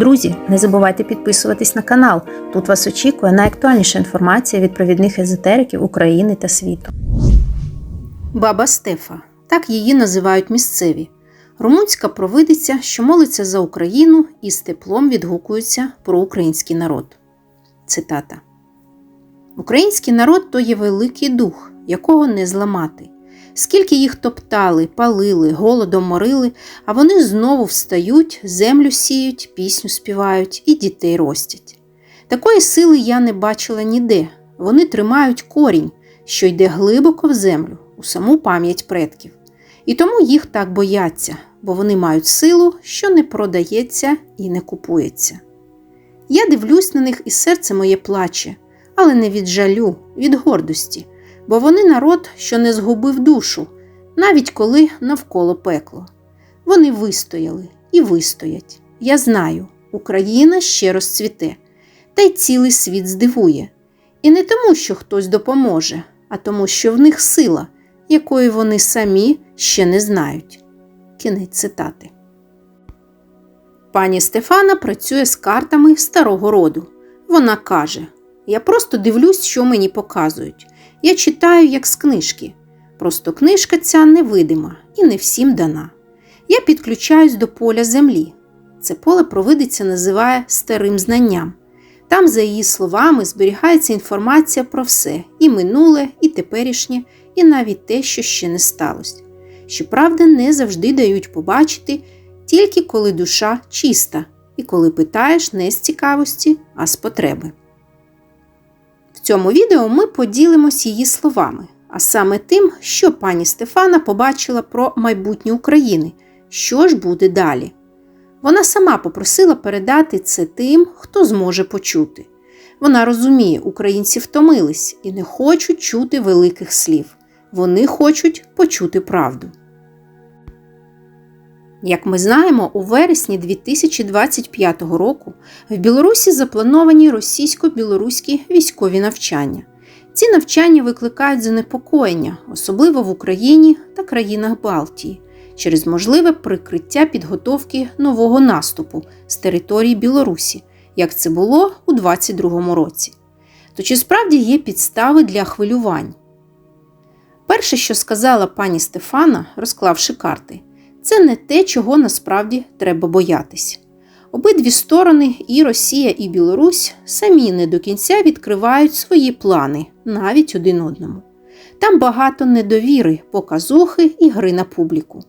Друзі, не забувайте підписуватись на канал. Тут вас очікує найактуальніша інформація від провідних езотериків України та світу. Баба Стефа так її називають місцеві. Румунська провидиця, що молиться за Україну і з теплом відгукується про український народ. Цитата. Український народ то є великий дух, якого не зламати. Скільки їх топтали, палили, голодом морили, а вони знову встають, землю сіють, пісню співають і дітей ростять. Такої сили я не бачила ніде. Вони тримають корінь, що йде глибоко в землю, у саму пам'ять предків. І тому їх так бояться, бо вони мають силу, що не продається і не купується. Я дивлюсь на них, і серце моє плаче, але не від жалю, від гордості бо вони народ, що не згубив душу, навіть коли навколо пекло. Вони вистояли і вистоять. Я знаю, Україна ще розцвіте, та й цілий світ здивує. І не тому, що хтось допоможе, а тому, що в них сила, якої вони самі ще не знають. Кінець цитати. Пані Стефана працює з картами старого роду. Вона каже: Я просто дивлюсь, що мені показують. Я читаю, як з книжки. Просто книжка ця невидима і не всім дана. Я підключаюсь до поля землі. Це поле провидиця називає старим знанням. Там, за її словами, зберігається інформація про все і минуле, і теперішнє, і навіть те, що ще не сталося. Щоправда, не завжди дають побачити, тільки коли душа чиста, і коли питаєш не з цікавості, а з потреби. В цьому відео ми поділимось її словами, а саме тим, що пані Стефана побачила про майбутнє України, що ж буде далі. Вона сама попросила передати це тим, хто зможе почути. Вона розуміє, українці втомились і не хочуть чути великих слів. Вони хочуть почути правду. Як ми знаємо, у вересні 2025 року в Білорусі заплановані російсько-білоруські військові навчання. Ці навчання викликають занепокоєння, особливо в Україні та країнах Балтії, через можливе прикриття підготовки нового наступу з території Білорусі, як це було у 2022 році. То чи справді є підстави для хвилювань? Перше, що сказала пані Стефана, розклавши карти це не те, чого насправді треба боятись. Обидві сторони, і Росія, і Білорусь, самі не до кінця відкривають свої плани навіть один одному. Там багато недовіри, показухи і гри на публіку.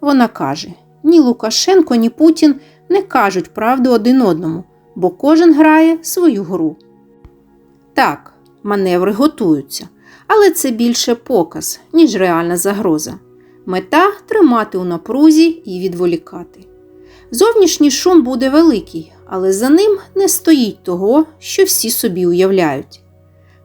Вона каже: ні Лукашенко, ні Путін не кажуть правду один одному, бо кожен грає свою гру. Так, маневри готуються, але це більше показ, ніж реальна загроза. Мета тримати у напрузі і відволікати. Зовнішній шум буде великий, але за ним не стоїть того, що всі собі уявляють.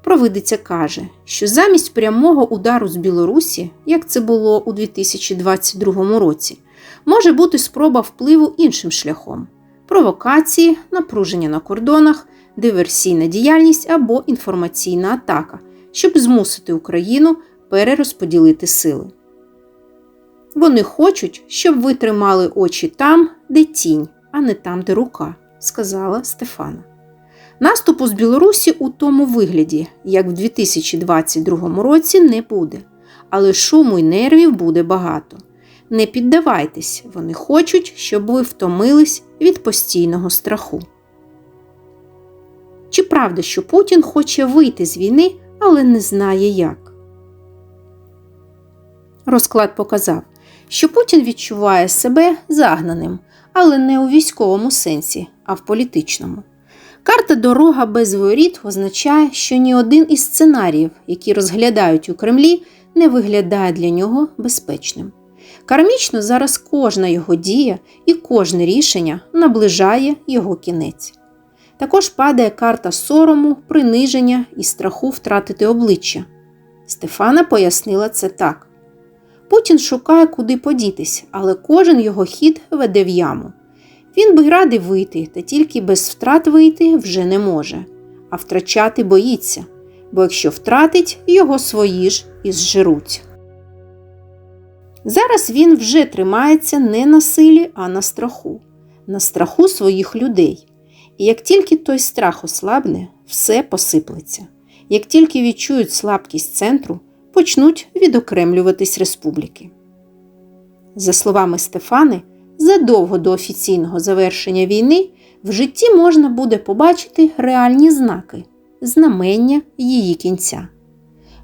Провидиця каже, що замість прямого удару з Білорусі, як це було у 2022 році, може бути спроба впливу іншим шляхом провокації, напруження на кордонах, диверсійна діяльність або інформаційна атака, щоб змусити Україну перерозподілити сили. Вони хочуть, щоб ви тримали очі там, де тінь, а не там, де рука, сказала Стефана. Наступу з Білорусі у тому вигляді, як в 2022 році, не буде, але шуму й нервів буде багато. Не піддавайтесь, вони хочуть, щоб ви втомились від постійного страху. Чи правда, що Путін хоче вийти з війни, але не знає як? Розклад показав, що Путін відчуває себе загнаним, але не у військовому сенсі, а в політичному. Карта Дорога без воріт означає, що ні один із сценаріїв, які розглядають у Кремлі, не виглядає для нього безпечним. Кармічно зараз кожна його дія і кожне рішення наближає його кінець. Також падає карта сорому, приниження і страху втратити обличчя. Стефана пояснила це так. Путін шукає, куди подітись, але кожен його хід веде в яму. Він би радий вийти, та тільки без втрат вийти вже не може, а втрачати боїться, бо якщо втратить, його свої ж і зжируть. Зараз він вже тримається не на силі, а на страху. на страху своїх людей. І як тільки той страх ослабне, все посиплеться. Як тільки відчують слабкість центру, почнуть відокремлюватись республіки. За словами Стефани, задовго до офіційного завершення війни в житті можна буде побачити реальні знаки, знамення її кінця.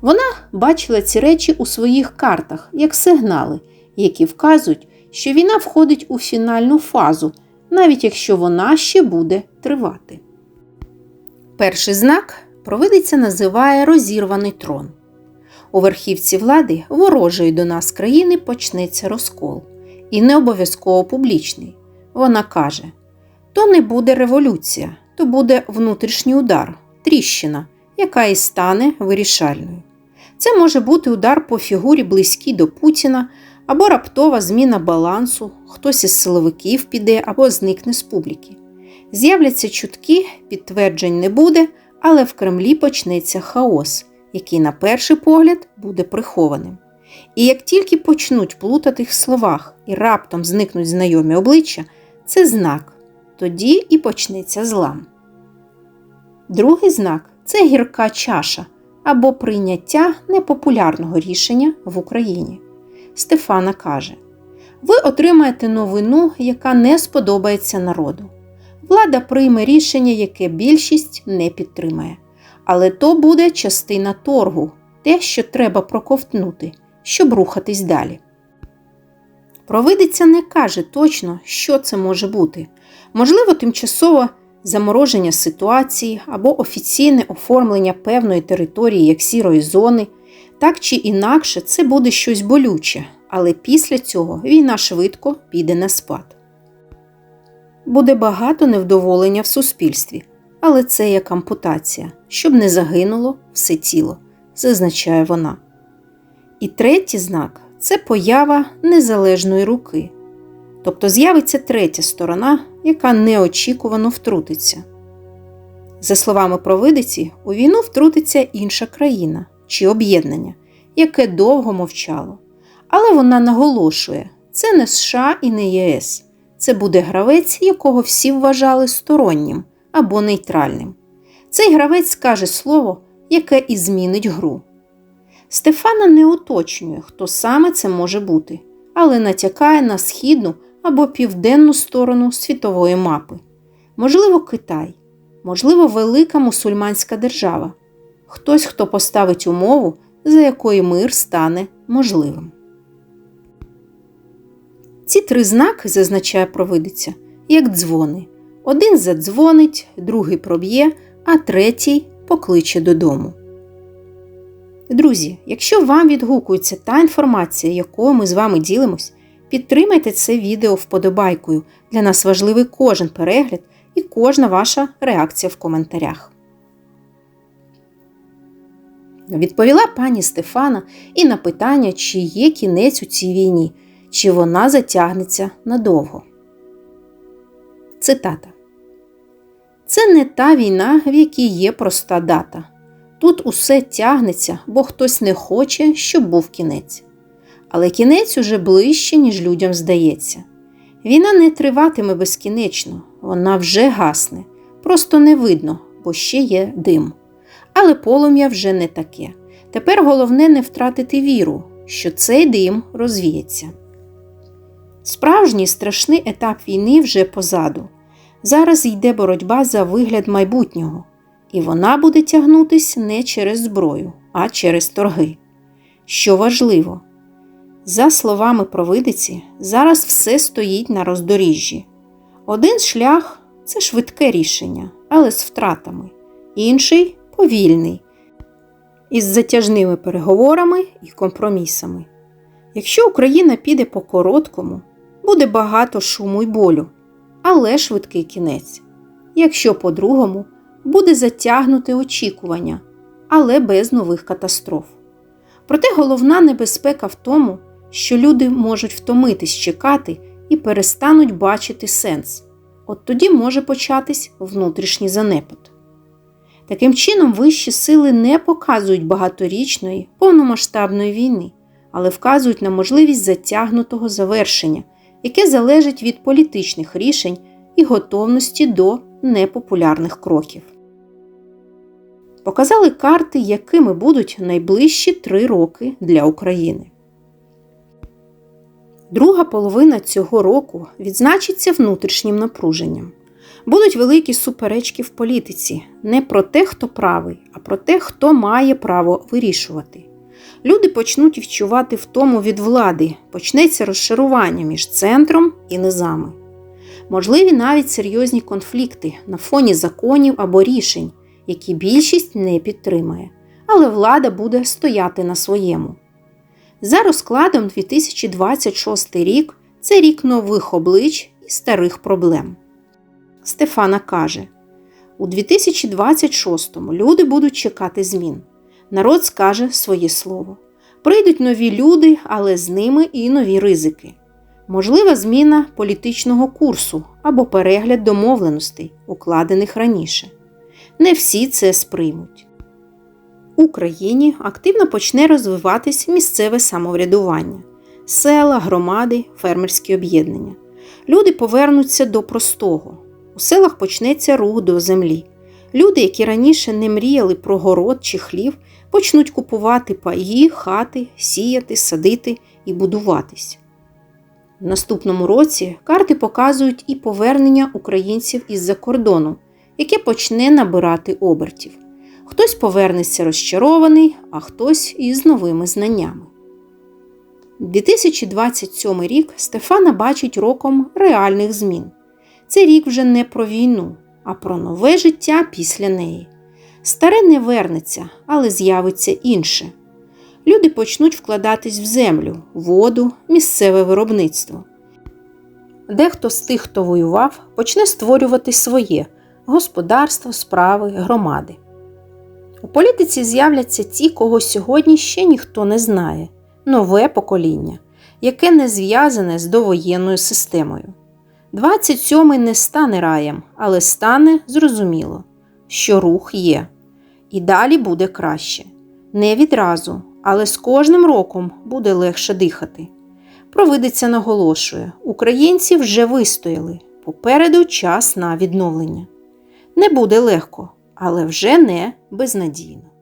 Вона бачила ці речі у своїх картах як сигнали, які вказують, що війна входить у фінальну фазу, навіть якщо вона ще буде тривати. Перший знак провидиця називає розірваний трон. У верхівці влади ворожої до нас країни почнеться розкол, і не обов'язково публічний. Вона каже: то не буде революція, то буде внутрішній удар, тріщина, яка і стане вирішальною. Це може бути удар по фігурі близькій до Путіна або раптова зміна балансу, хтось із силовиків піде або зникне з публіки. З'являться чутки, підтверджень не буде, але в Кремлі почнеться хаос, який, на перший погляд, буде прихованим. І як тільки почнуть плутати в словах і раптом зникнуть знайомі обличчя, це знак, тоді і почнеться злам. Другий знак це гірка чаша або прийняття непопулярного рішення в Україні. Стефана каже: Ви отримаєте новину, яка не сподобається народу. Влада прийме рішення, яке більшість не підтримає. Але то буде частина торгу, те, що треба проковтнути, щоб рухатись далі. Провидиця не каже точно, що це може бути. Можливо, тимчасове замороження ситуації або офіційне оформлення певної території як сірої зони. Так чи інакше, це буде щось болюче, але після цього війна швидко піде на спад. Буде багато невдоволення в суспільстві, але це як ампутація, щоб не загинуло все тіло, зазначає вона. І третій знак це поява незалежної руки. Тобто з'явиться третя сторона, яка неочікувано втрутиться. За словами провидиці, у війну втрутиться інша країна чи об'єднання, яке довго мовчало. Але вона наголошує, це не США і не ЄС, це буде гравець, якого всі вважали стороннім або нейтральним. Цей гравець скаже слово, яке і змінить гру. Стефана не уточнює, хто саме це може бути, але натякає на східну або південну сторону світової мапи. Можливо, Китай, можливо, велика мусульманська держава, хтось, хто поставить умову, за якою мир стане можливим. Ці три знаки, зазначає провидиця, як дзвони. Один задзвонить, другий проб'є, а третій покличе додому. Друзі, якщо вам відгукується та інформація, якою ми з вами ділимось, підтримайте це відео вподобайкою. Для нас важливий кожен перегляд і кожна ваша реакція в коментарях. Відповіла пані Стефана і на питання, чи є кінець у цій війні, чи вона затягнеться надовго. Цитата. Це не та війна, в якій є проста дата. Тут усе тягнеться, бо хтось не хоче, щоб був кінець. Але кінець уже ближче, ніж людям здається. Війна не триватиме безкінечно, вона вже гасне, просто не видно, бо ще є дим. Але полум'я вже не таке. Тепер головне не втратити віру, що цей дим розвіється. Справжній страшний етап війни вже позаду. Зараз йде боротьба за вигляд майбутнього, і вона буде тягнутися не через зброю, а через торги. Що важливо, за словами провидиці, зараз все стоїть на роздоріжжі. Один шлях це швидке рішення, але з втратами, інший повільний, із затяжними переговорами і компромісами. Якщо Україна піде по короткому, буде багато шуму й болю, але швидкий кінець. Якщо по-другому, буде затягнути очікування, але без нових катастроф. Проте головна небезпека в тому, що люди можуть втомитись чекати і перестануть бачити сенс. От тоді може початись внутрішній занепад. Таким чином, вищі сили не показують багаторічної, повномасштабної війни, але вказують на можливість затягнутого завершення, яке залежить від політичних рішень, і готовності до непопулярних кроків. Показали карти, якими будуть найближчі три роки для України. Друга половина цього року відзначиться внутрішнім напруженням. Будуть великі суперечки в політиці не про те, хто правий, а про те, хто має право вирішувати. Люди почнуть відчувати втому від влади, почнеться розшарування між центром і низами. Можливі навіть серйозні конфлікти на фоні законів або рішень, які більшість не підтримає, але влада буде стояти на своєму. За розкладом 2026 рік це рік нових облич і старих проблем. Стефана каже: у 2026-му люди будуть чекати змін. Народ скаже своє слово. Прийдуть нові люди, але з ними і нові ризики. Можлива зміна політичного курсу або перегляд домовленостей, укладених раніше. Не всі це сприймуть. Україні активно почне розвиватись місцеве самоврядування, села, громади, фермерські об'єднання. Люди повернуться до простого. У селах почнеться рух до землі. Люди, які раніше не мріяли про город чи хлів, почнуть купувати паї, хати, сіяти, садити і будуватись. В наступному році карти показують і повернення українців із-за кордону, яке почне набирати обертів. Хтось повернеться розчарований, а хтось із новими знаннями. 2027 рік Стефана бачить роком реальних змін. Це рік вже не про війну, а про нове життя після неї. Старе не вернеться, але з'явиться інше. Люди почнуть вкладатись в землю, воду, місцеве виробництво. Дехто з тих, хто воював, почне створювати своє господарство, справи, громади. У політиці з'являться ті, кого сьогодні ще ніхто не знає нове покоління, яке не зв'язане з довоєнною системою. 27-й не стане раєм, але стане зрозуміло, що рух є. І далі буде краще. Не відразу, але з кожним роком буде легше дихати. Провидиця наголошує: українці вже вистояли, попереду час на відновлення. Не буде легко, але вже не безнадійно.